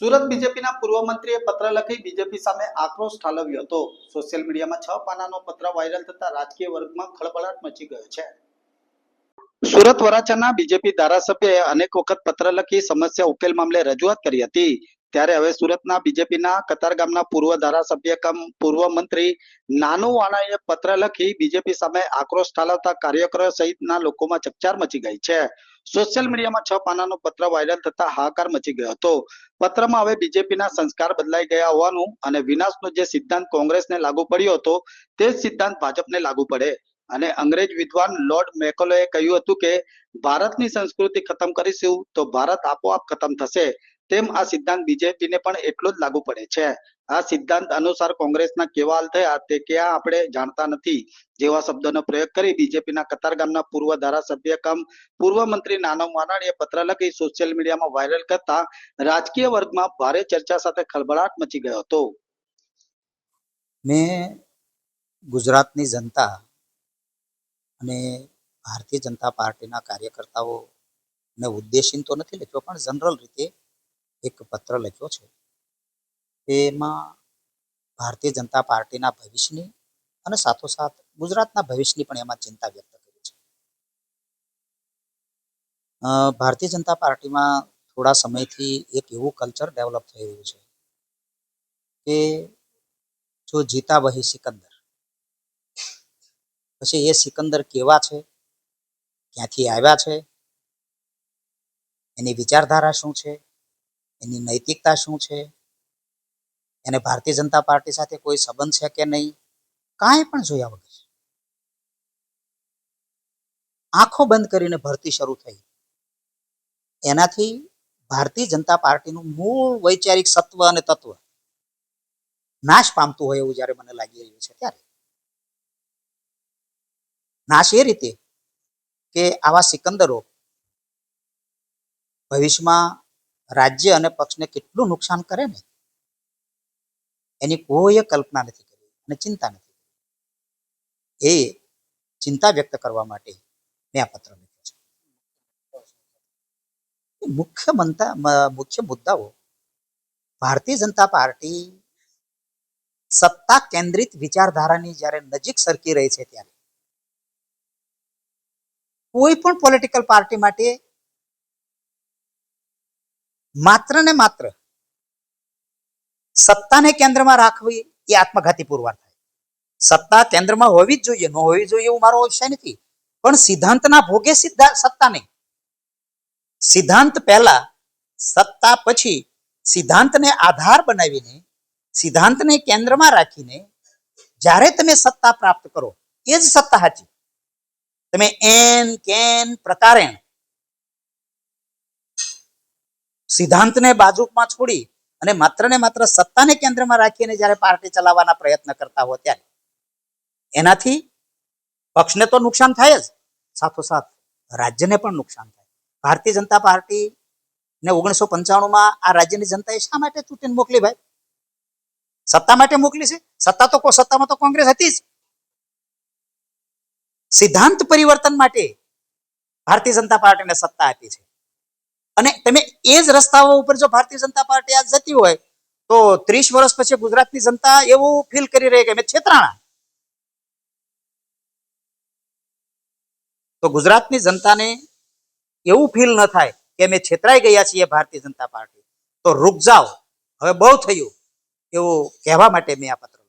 સુરત બીજેપીના પૂર્વ મંત્રીએ પત્ર લખી બીજેપી સામે આક્રોશ ઠાલવ્યો હતો. સોશિયલ મીડિયામાં છ પાનાનો પત્ર વાયરલ થતા રાજકીય વર્ગમાં ખળબળાટ મચી ગયો છે. સુરત વરાછાના બીજેપી ધારાસભ્યએ અનેક વખત પત્ર લખી સમસ્યા ઉકેલ મામલે રજૂઆત કરી હતી. ત્યારે હવે સુરતના બીજેપીના કતારગામના પૂર્વ ધારાસભ્ય કમ પૂર્વ મંત્રી નાનુ વાણાએ પત્ર લખી બીજેપી સામે આક્રોશ ઠાલવતા કાર્યકરો સહિતના લોકોમાં ચકચાર મચી ગઈ છે. સોશિયલ મીડિયામાં છ પાનાનો પત્ર વાયરલ થતા હાહાકાર મચી ગયો હતો. પત્રમાં હવે બીજેપીના સંસ્કાર બદલાઈ ગયા હોવાનું અને વિનાશનો જે સિદ્ધાંત કોંગ્રેસને લાગુ પડ્યો હતો, તે જ સિદ્ધાંત ભાજપને લાગુ પડે. અને અંગ્રેજ વિદ્વાન લોર્ડ મેકોલોએ કહ્યું હતું કે, ભારતની સંસ્કૃતિ ખતમ કરીશું તો ભારત આપોઆપ ખતમ થશે. તેમ આ સિદ્ધાંત બીજેપીને પણ એટલો જ લાગુ પડે છે. આ સિદ્ધાંત અનુસાર કોંગ્રેસના કેવા હાલ થયા તે ક્યાં આપણે જાણતા નથી. જેવા શબ્દોનો પ્રયોગ કરી બીજેપીના કતારગામના પૂર્વ ધારાસભ્ય કમ પૂર્વ મંત્રી નાનવ માનાણીએ પત્ર લખી સોશિયલ મીડિયામાં વાયરલ કરતા રાજકીય વર્ગમાં ભારે ચર્ચા સાથે ખળભળાટ મચી ગયો હતો. મેં ગુજરાતની જનતા અને ભારતીય જનતા પાર્ટીના કાર્યકર્તાઓને ઉદ્દેશીને તો નથી લખ્યો, પણ જનરલ રીતે એક પત્ર લખ્યો છે. તેમાં ભારતીય જનતા પાર્ટીના ભવિષ્યની અને સાથોસાથ ગુજરાતના ભવિષ્યની પણ એમાં ચિંતા વ્યક્ત કરી છે. ભારતીય જનતા પાર્ટીમાં થોડા સમયથી એક એવું કલ્ચર ડેવલપ થઈ રહ્યું છે કે જો જીતા વહી સિકંદર. પછી એ સિકંદર કેવા છે? ક્યાંથી આવ્યા છે? એની વિચારધારા શું છે? એની નૈતિકતા શું છે? એને ભારતીય જનતા પાર્ટી સાથે કોઈ સંબંધ છે કે નહીં? કાંઈ પણ જોયા વગર. આંખો બંધ કરીને ભરતી શરૂ થઈ. એનાથી ભારતીય જનતા પાર્ટીનું મૂળ વૈચારિક સત્વ અને તત્વ નાશ પામતું હોય એવું જ્યારે મને લાગી રહ્યું છે ત્યારે. નાશ એ રીતે કે આવા સિકંદરો ભવિષ્યમાં રાજ્ય અને પક્ષને કેટલું નુકસાન કરે ને? એની કોઈ કલ્પના નથી કરી અને ચિંતા નથી એ ચિંતા વ્યક્ત કરવા માટે મેં આ પત્ર લખ્યો છે. મુખ્ય મંતા મુખ્ય મુદ્દાઓ. ભારતીય જનતા પાર્ટી સત્તા કેન્દ્રિત વિચારધારાની જ્યારે નજીક સરકી રહી છે ત્યારે. કોઈ પણ પોલિટિકલ પાર્ટી માટે માત્ર ને માત્ર સત્તાને કેન્દ્રમાં રાખવી એ આત્મઘાતી પુરવાર થાય. સત્તા કેન્દ્રમાં હોવી જ જોઈએ, ન હોવી જોઈએ એવું મારો વિષય નથી. પણ સિદ્ધાંતના ભોગે સિદ્ધા, સત્તા નહીં. સિદ્ધાંત પહેલા, સત્તા પછી સિદ્ધાંતને આધાર બનાવીને, સિદ્ધાંતને કેન્દ્રમાં રાખીને જ્યારે તમે સત્તા પ્રાપ્ત કરો, એ જ સત્તા સાચી. તમે એન, કેન, પ્રકારેણ સિદ્ધાંતને બાજુમાં છોડી અને માત્ર ને માત્ર સત્તાને કેન્દ્રમાં રાખીને જ્યારે પાર્ટી ચલાવવાના પ્રયત્ન કરતા હો ત્યારે. એનાથી પક્ષને તો નુકસાન થાય જ. સાથોસાથ રાજ્યને પણ નુકસાન થાય. ભારતીય જનતા પાર્ટી ને ઓગણીસો પંચાણુંમાં આ રાજ્યની જનતાએ શા માટે ચૂંટીને મોકલી ભાઈ? સત્તા માટે મોકલી છે? સત્તા તો સત્તામાં તો કોંગ્રેસ હતી જ. સિદ્ધાંત પરિવર્તન માટે ભારતીય જનતા પાર્ટીને સત્તા આપી છે. અને તમે એ જ રસ્તાઓ ઉપર જો ભારતીય જનતા પાર્ટી આજ જતી હોય, તો ત્રીસ વર્ષ પછી ગુજરાતની જનતા એવું ફીલ કરી રહી કે મેં છેતરાણા. તો ગુજરાતની જનતાને એવું ફીલ ન થાય કે અમે છેતરાઈ ગયા છીએ ભારતીય જનતા પાર્ટી. તો રૂક જાઓ. હવે બહુ થયું એવું કહેવા માટે મેં આ પત્ર